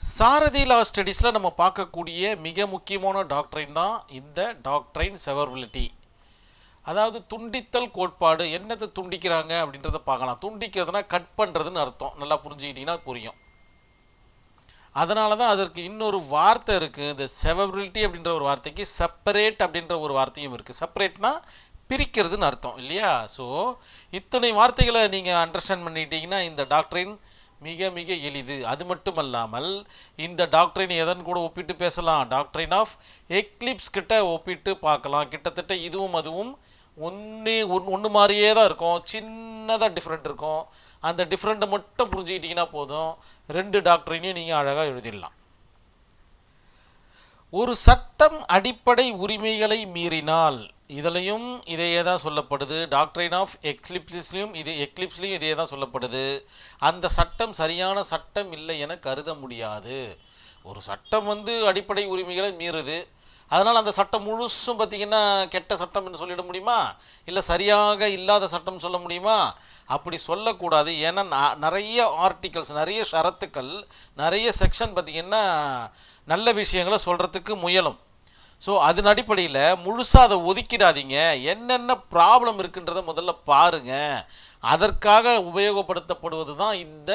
சாரதி லா ஸ்டடீஸில் நம்ம பார்க்கக்கூடிய மிக முக்கியமான டாக்டரைன் தான் இந்த டாக்டரைன் செவர்பிலிட்டி அதாவது துண்டித்தல் கோட்பாடு என்னத்தை துண்டிக்கிறாங்க அப்படின்றத பார்க்கலாம். துண்டிக்கிறதுனா கட் பண்ணுறதுன்னு அர்த்தம். நல்லா புரிஞ்சுக்கிட்டிங்கன்னா புரியும். அதனால தான் அதற்கு இன்னொரு வார்த்தை இருக்குது இந்த செவபிலிட்டி அப்படின்ற ஒரு வார்த்தைக்கு செப்பரேட் அப்படின்ற ஒரு வார்த்தையும் இருக்குது செப்பரேட்னா பிரிக்கிறதுன்னு அர்த்தம் இல்லையா? ஸோ இத்தனை வார்த்தைகளை நீங்கள் அண்டர்ஸ்டாண்ட் பண்ணிட்டீங்கன்னா இந்த டாக்டரின் மிக மிக எளிது. அது மட்டுமல்லாமல் இந்த டாக்டரின் எதன் கூட ஒப்பிட்டு பேசலாம்? டாக்டரின் ஆஃப் எக்லிப்ஸ் கிட்ட ஒப்பிட்டு பார்க்கலாம். கிட்டத்தட்ட இதுவும் அதுவும் ஒன்று ஒன் ஒன்று மாதிரியே தான் இருக்கும். சின்னதாக டிஃப்ரெண்ட் இருக்கும். அந்த டிஃப்ரெண்ட்டை மட்டும் புரிஞ்சுக்கிட்டிங்கன்னா போதும். ரெண்டு டாக்டரினையும் நீங்கள் அழகாக எழுதிடலாம். ஒரு சட்டம் அடிப்படை உரிமைகளை மீறினால் இதுலையும் இதையே தான் சொல்லப்படுது. டாக்டரைன் ஆஃப் எக்லிப்ஸ்லையும் இது எக்லிப்ஸ்லையும் இதே தான் சொல்லப்படுது. அந்த சட்டம் சரியான சட்டம் இல்லை என கருத முடியாது. ஒரு சட்டம் வந்து அடிப்படை உரிமைகளை மீறுது. அதனால் அந்த சட்டம் முழுசும் பார்த்திங்கன்னா கெட்ட சட்டம்னு சொல்லிட முடியுமா? இல்லை சரியாக இல்லாத சட்டம் சொல்ல முடியுமா? அப்படி சொல்லக்கூடாது. ஏன்னா நிறைய ஆர்டிகல்ஸ் நிறைய ஷரத்துக்கள் நிறைய செக்ஷன் பார்த்திங்கன்னா நல்ல விஷயங்களை சொல்கிறதுக்கு முயலும். ஸோ அதன் அடிப்படையில் முழுசாக அதை ஒதுக்கிடாதீங்க. என்னென்ன ப்ராப்ளம் இருக்குன்றதை முதல்ல பாருங்க. அதற்காக உபயோகப்படுத்தப்படுவது தான் இந்த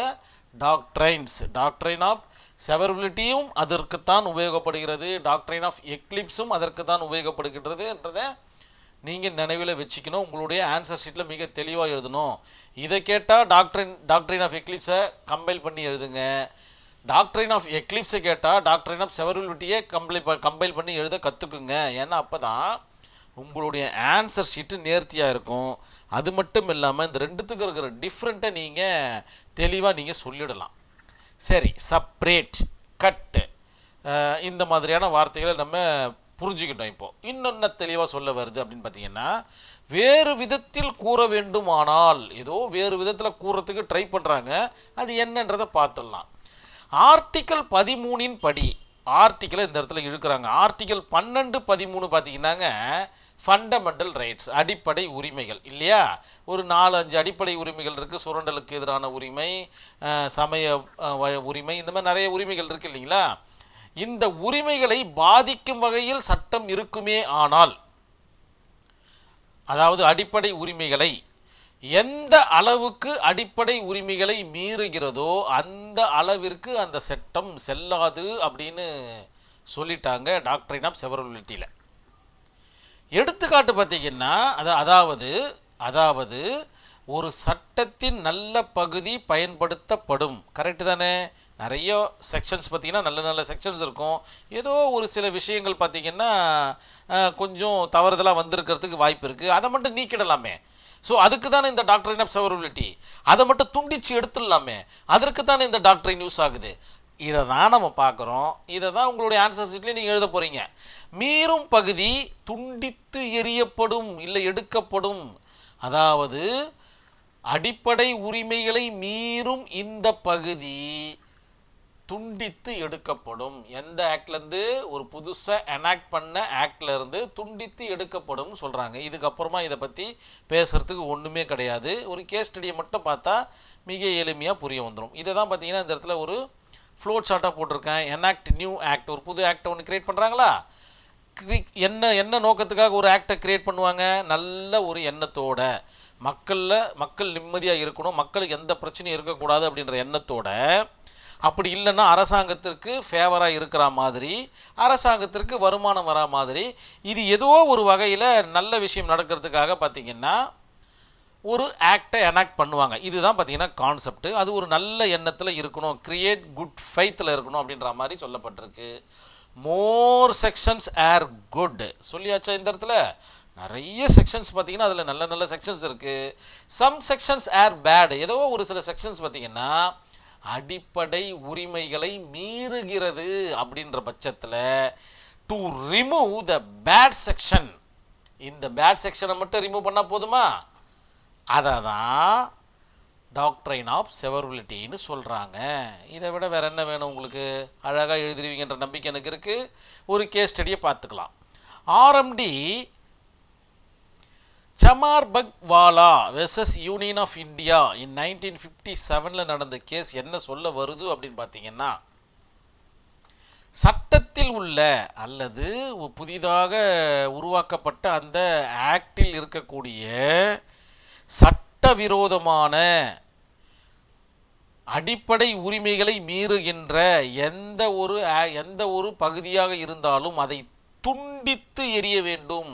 டாக்ட்ரைன்ஸ் டாக்ட்ரைன் ஆஃப் செவரபிலிட்டியும் அதற்குத்தான் உபயோகப்படுகிறது. டாக்ட்ரைன் ஆஃப் எக்லிப்ஸும் அதற்கு தான் உபயோகப்படுகின்றதுன்றதை நீங்கள் நினைவில் வச்சுக்கணும். உங்களுடைய ஆன்சர் ஷீட்டில் மிக தெளிவாக எழுதணும். இதை கேட்டால் டாக்டரின் டாக்டரின் ஆஃப் எக்லிப்ஸை கம்பைல் பண்ணி எழுதுங்க. டாக்டரின் ஆஃப் எக்லிப்ஸை கேட்டால் டாக்டரின் ஆஃப் செவரபிலிட்டியை கம்பைல் கம்பைல் பண்ணி எழுத கற்றுக்குங்க ஏன்னா அப்போ தான் உங்களுடைய ஆன்சர் ஷீட்டு நேர்த்தியாக இருக்கும். அது மட்டும் இல்லாமல் இந்த ரெண்டுத்துக்கு இருக்கிற டிஃப்ரெண்ட்டை நீங்கள் தெளிவாக நீங்கள் சொல்லிடலாம். சரி சப்ரேட் கட்டு இந்த மாதிரியான வார்த்தைகளை நம்ம புரிஞ்சுக்கிட்டோம் இப்போது இன்னொன்று தெளிவாக சொல்ல வருது அப்படின்னு பார்த்தீங்கன்னா வேறு விதத்தில் கூற வேண்டுமானால் ஏதோ வேறு விதத்தில் கூறத்துக்கு ட்ரை பண்ணுறாங்க அது என்னன்றதை பார்த்துடலாம். ஆர்டிக்கல் பதிமூணின் படி ஆர்டிக்கலை இந்த இடத்துல இழுக்கிறாங்க. ஆர்டிக்கல் பன்னெண்டு பதிமூணு பார்த்தீங்கன்னாங்க ஃபண்டமெண்டல் ரைட்ஸ் அடிப்படை உரிமைகள் இல்லையா? ஒரு நாலு அஞ்சு அடிப்படை உரிமைகள் இருக்குது சுரண்டலுக்கு எதிரான உரிமை சமய உரிமை இந்த மாதிரி நிறைய உரிமைகள் இருக்குது இல்லைங்களா? இந்த உரிமைகளை பாதிக்கும் வகையில் சட்டம் இருக்குமே ஆனால் அதாவது அடிப்படை உரிமைகளை எந்த அளவுக்கு அடிப்படை உரிமைகளை மீறுகிறதோ அந்த அளவிற்கு அந்த சட்டம் செல்லாது அப்படின்னு சொல்லிட்டாங்க டாக்டரின் ஆஃப் செவரபிலிட்டியில் எடுத்துக்காட்டு பார்த்தீங்கன்னா அது அதாவது அதாவது ஒரு சட்டத்தின் நல்ல பகுதி பயன்படுத்தப்படும். கரெக்டு தானே? நிறைய செக்ஷன்ஸ் பார்த்திங்கன்னா நல்ல நல்ல செக்ஷன்ஸ் இருக்கும். ஏதோ ஒரு சில விஷயங்கள் பார்த்தீங்கன்னா கொஞ்சம் தவறுதலாக வந்திருக்கிறதுக்கு வாய்ப்பு இருக்குது அதை மட்டும் நீக்கிடலாமே. ஸோ அதுக்கு தானே இந்த டாக்டரின் ஆஃப் செவரபிலிட்டி அதை மட்டும் துண்டிச்சு எடுத்துடலாமே. அதற்கு தானே இந்த டாக்டரின் யூஸ் ஆகுது. இதை தான் நம்ம பார்க்குறோம். இதை தான் உங்களுடைய ஆன்சர் ஷீட்லேயே நீங்கள் எழுத போகிறீங்க மீறும் பகுதி துண்டித்து எறியப்படும் இல்லை எடுக்கப்படும். அதாவது அடிப்படை உரிமைகளை மீறும் இந்த பகுதி துண்டித்து எடுக்கப்படும். எந்த ஆக்ட்லேருந்து? ஒரு புதுசாக எனாக்ட் பண்ண ஆக்ட்லேருந்து துண்டித்து எடுக்கப்படும் சொல்கிறாங்க இதுக்கப்புறமா இதை பற்றி பேசுகிறதுக்கு ஒன்றுமே கிடையாது. ஒரு கேஸ் ஸ்டடியை மட்டும் பார்த்தா மிக எளிமையாக புரிய வந்துடும் இதை தான் பார்த்தீங்கன்னா இந்த இடத்துல ஒரு ஃப்ளோட் ஷார்ட்டாக போட்டிருக்கேன். எனாக்ட் நியூ ஆக்ட் ஒரு புது ஆக்டை ஒன்று கிரியேட் பண்ணுறாங்களா என்ன என்ன நோக்கத்துக்காக ஒரு ஆக்டை க்ரியேட் பண்ணுவாங்க? நல்ல ஒரு எண்ணத்தோட. மக்களில் மக்கள் நிம்மதியாக இருக்கணும். மக்களுக்கு எந்த பிரச்சனையும் இருக்கக்கூடாது அப்படின்ற எண்ணத்தோட அப்படி இல்லைன்னா அரசாங்கத்திற்கு ஃபேவராக இருக்கிற மாதிரி அரசாங்கத்திற்கு வருமானம் வரா மாதிரி இது ஏதோ ஒரு வகையில் நல்ல விஷயம் நடக்கிறதுக்காக பார்த்தீங்கன்னா ஒரு ஆக்டை எனாக்ட் பண்ணுவாங்க. இதுதான் பார்த்திங்கன்னா கான்செப்ட் அது ஒரு நல்ல எண்ணத்தில் இருக்கணும். கிரியேட் குட் ஃபைத்தில் இருக்கணும் அப்படின்ற மாதிரி சொல்லப்பட்டிருக்கு. மோர் செக்ஷன்ஸ் ஆர் குட் சொல்லியாச்சா இந்த இடத்துல? நிறைய செக்ஷன்ஸ் பார்த்தீங்கன்னா அதில் நல்ல நல்ல செக்ஷன்ஸ் இருக்குது சம் செக்ஷன்ஸ் ஆர் பேடு ஏதோ ஒரு சில செக்ஷன்ஸ் பார்த்திங்கன்னா அடிப்படை உரிமைகளை மீறுகிறது அப்படின்ற பட்சத்தில் to remove the bad section இந்த பேட் செக்ஷனை மட்டும் ரிமூவ் பண்ணால் போதுமா? அதை தான் டாக்ட்ரைன் ஆஃப் செவரபிலிட்டின்னு சொல்கிறாங்க இதை விட வேற என்ன வேணும் உங்களுக்கு? அழகாக எழுதிருவீங்கன்ற நம்பிக்கை எனக்கு இருக்குது ஒரு கேஸ் ஸ்டடியை பார்த்துக்கலாம். RMD Chamarbaugwala versus union of India in nineteen fifty செவனில் நடந்த கேஸ் என்ன சொல்ல வருது அப்படின்னு பார்த்தீங்கன்னா சட்டத்தில் உள்ள அல்லது புதிதாக உருவாக்கப்பட்ட அந்த ஆக்டில் இருக்கக்கூடிய சட்டவிரோதமான அடிப்படை உரிமைகளை மீறுகின்ற எந்த ஒரு எந்த ஒரு பகுதியாக இருந்தாலும் அதை துண்டித்து எறிய வேண்டும்.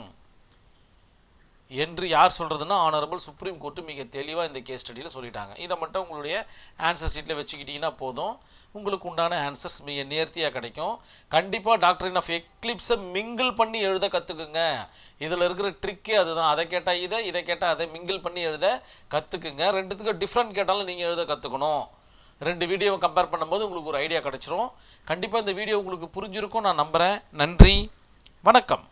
என்று யார் சொல்கிறதுன்னா ஆனரபிள் சுப்ரீம் கோர்ட்டு மிக தெளிவாக இந்த கேஸ் ஸ்டடியில் சொல்லிட்டாங்க. இதை மட்டும் உங்களுடைய ஆன்சர் ஷீட்டில் வச்சுக்கிட்டிங்கன்னா போதும். உங்களுக்கு உண்டான ஆன்சர்ஸ் மிக நேர்த்தியாக கிடைக்கும். கண்டிப்பாக டாக்டரின் ஆஃப் எக்லிப்ஸை மிங்கிள் பண்ணி எழுத கற்றுக்குங்க இதில் இருக்கிற ட்ரிக்கே அதுதான். அதை கேட்டால் இதை இதை கேட்டால் அதை. மிங்கிள் பண்ணி எழுத கற்றுக்குங்க ரெண்டுத்துக்கும் டிஃப்ரெண்ட் கேட்டாலும் நீங்கள் எழுத கற்றுக்கணும் ரெண்டு வீடியோவை கம்பேர் பண்ணும்போது உங்களுக்கு ஒரு ஐடியா கிடச்சிரும். கண்டிப்பாக இந்த வீடியோ உங்களுக்கு புரிஞ்சிருக்கும். நான் நம்புகிறேன் நன்றி. வணக்கம்.